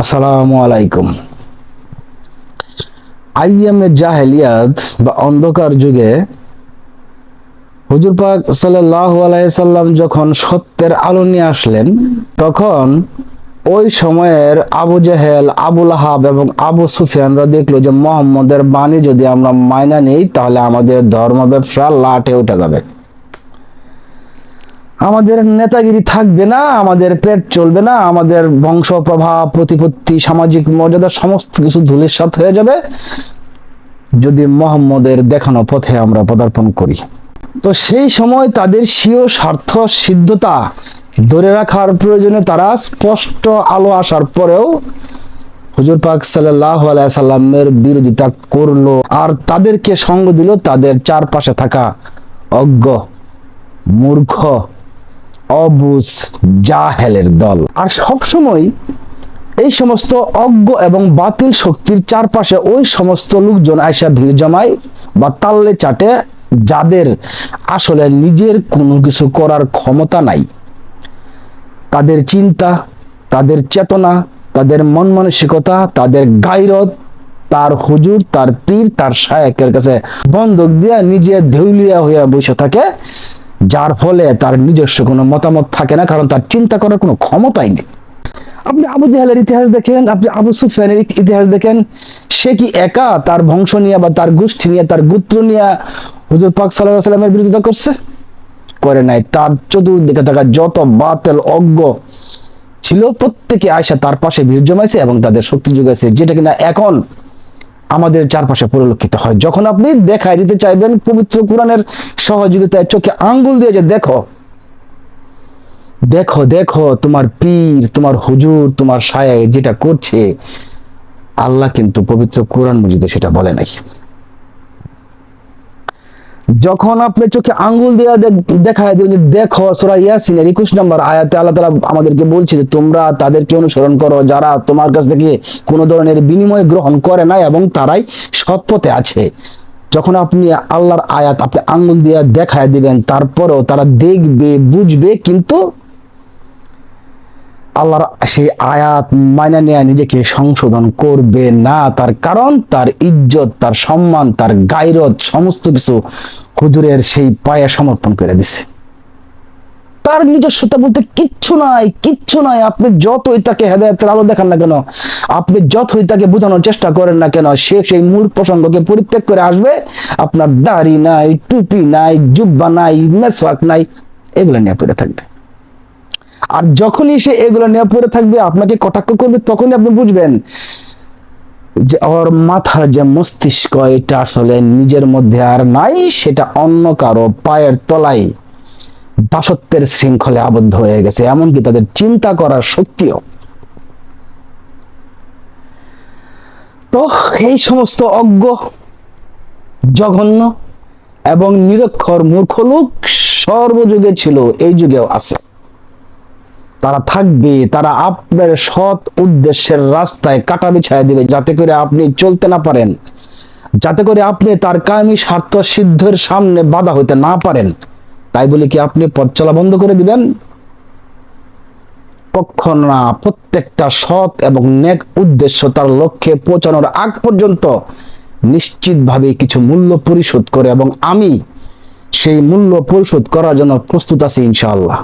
আসসালামু আলাইকুম। আইয়ামে জাহেলিয়াত বা অন্ধকার যুগে হুজুর পাক সাল্লাল্লাহু আলাইহি সাল্লাম যখন সত্যের আলো নিয়ে আসলেন, তখন ওই সময়ের আবু জাহেল আবুল আহাব এবং আবু সুফিয়ানরা দেখল যে মোহাম্মদের বাণী যদি আমরা মাইনা নেই, তাহলে আমাদের ধর্ম ব্যবসা লাটে উঠে যাবে। আমাদের নেতাগিরি থাকবে না, আমাদের পেট চলবে না, আমাদের বংশ প্রভাব, প্রতিপত্তি, সামাজিক মর্যাদা সমস্ত কিছু ধুলিসাৎ হয়ে যাবে। যদি মোহাম্মদের দেখানো পথে আমরা পদার্পণ করি। তো সেই সময় তাদের স্বীয় স্বার্থ, সিদ্ধতা ধরে রাখার প্রয়োজনে তারা স্পষ্ট আলো আসার পরেও হুজুর পাক সাল্লাহ সাল্লামের বিরোধিতা করল আর তাদেরকে সঙ্গ দিল তাদের চারপাশে থাকা অজ্ঞ, মূর্খ অবুজ জাহেলের দল। আর সবসময় এই সমস্ত অজ্ঞ এবং বাতিল শক্তির চারপাশে ওই সমস্ত লোকজন আয়সা ভিড় জমায় বা তাল্লে চাটে যাদের আসলে নিজের কোনো কিছু করার ক্ষমতা নাই। তাদের চিন্তা, তাদের চেতনা, তাদের মন মানসিকতা, তাদের গাইরত, তার হুজুর, তার পীর, তার শায়কের কাছে বন্ধক দিয়ে নিজে ধেউলিয়া হইয়া বসে থাকে। যার ফলে তার নিজস্ব কোনো মতামত থাকে না, কারণ তার চিন্তা করার কোনো ক্ষমতাই নেই। আপনি আবু জাহেলের ইতিহাস দেখেন, আপনি আবু সুফিয়ানের ইতিহাস দেখেন, সে কি একা তার বংশ নিয়ে বা তার গোষ্ঠী নিয়ে, তার গোত্র নিয়ে হুজুর পাক সাল্লামের বিরোধিতা করছে? করে নাই। তার চতুর্দিকে থাকা যত বাতেল অজ্ঞ ছিল, প্রত্যেকে আয়সা তার পাশে ভিড় জমাইছে এবং তাদের শক্তি যোগাইছে যেটা কিনা এখন আমাদের চারপাশে পরিলক্ষিত হয়। যখন আপনি দেখায় দিতে চাইবেন পবিত্র কোরআনের সহযোগিতায় চোখে আঙ্গুল দিয়ে যে দেখো দেখো দেখো তোমার পীর, তোমার হুজুর, তোমার সায় যেটা করছে, আল্লাহ কিন্তু পবিত্র কোরআন মজিদে সেটা বলে নাই। যখন আপনি চোখে আঙ্গুল দেওয়া দেখায় দিবেন যে, দেখো, সোরা ইয়াসিনের একুশ নম্বর আয়াতে আল্লাহ তালা আমাদেরকে বলছে যে, তোমরা তাদেরকে অনুসরণ করো, যারা তোমার কাছ থেকে কোনো ধরনের বিনিময় গ্রহণ করে না এবং তারাই সৎপথে আছে। যখন আপনি আল্লাহর আয়াত, আপনি আঙ্গুল দিয়ে দেখায় দিবেন, তারপরেও তারা দেখবে, বুঝবে, কিন্তু আল্লাহর সেই আয়াত মাইনা নেয়া নিজেকে সংশোধন করবে না। তার কারণ, তার ইজ্জত, তার সম্মান, তার গায়রত সমস্ত কিছু হুজুরের সেই পায়ে সমর্পণ করে দিছে। তার নিজস্বতা বলতে কিচ্ছু নাই কিচ্ছু নাই। আপনি যতই তাকে হেদায়তের আলো দেখান না কেন, আপনি যতই তাকে বোঝানোর চেষ্টা করেন না কেন, সে সেই মূল প্রসঙ্গকে পরিত্যাগ করে আসবে। আপনার দাড়ি নাই, টুপি নাই, জুব্বা নাই, মেসওয়াক নাই, এগুলো নিয়ে পড়ে থাকবে। আর যখনই সে এগুলো নিয়ে পড়ে থাকবে, আপনাকে কটাক্ষ করবে, তখনই আপনি বুঝবেন যে ওর মাথার যে মস্তিষ্ক, এটা আসলে নিজের মধ্যে আর নাই, সেটা অন্য কারও পায়ের তলায় দাসত্বের শৃঙ্খলে আবদ্ধ হয়ে গেছে। এমনকি তাদের চিন্তা করার শক্তিও। তো এই সমস্ত অজ্ঞ, জঘন্য এবং নিরক্ষর মূর্খ লোক সর্বযুগে ছিল, এই যুগেও আছে। তারা থাকবে, তারা আপনার সৎ উদ্দেশ্যের রাস্তায় কাটা বিছায় দিবে, যাতে করে আপনি চলতে না পারেন। যাতে করে আপনি তার কায়েমি স্বার্থ সিদ্ধের সামনে বাধা হইতে না পারেন। তাই বলে কি আপনি পথ চলা বন্ধ করে দিবেন? কখন না, প্রত্যেকটা সৎ এবং নেক উদ্দেশ্য তার লক্ষ্যে পৌঁছানোর আগ পর্যন্ত নিশ্চিতভাবে কিছু মূল্য পরিশোধ করে এবং আমি সেই মূল্য পরিশোধ করার জন্য প্রস্তুত আছি ইনশাআল্লাহ।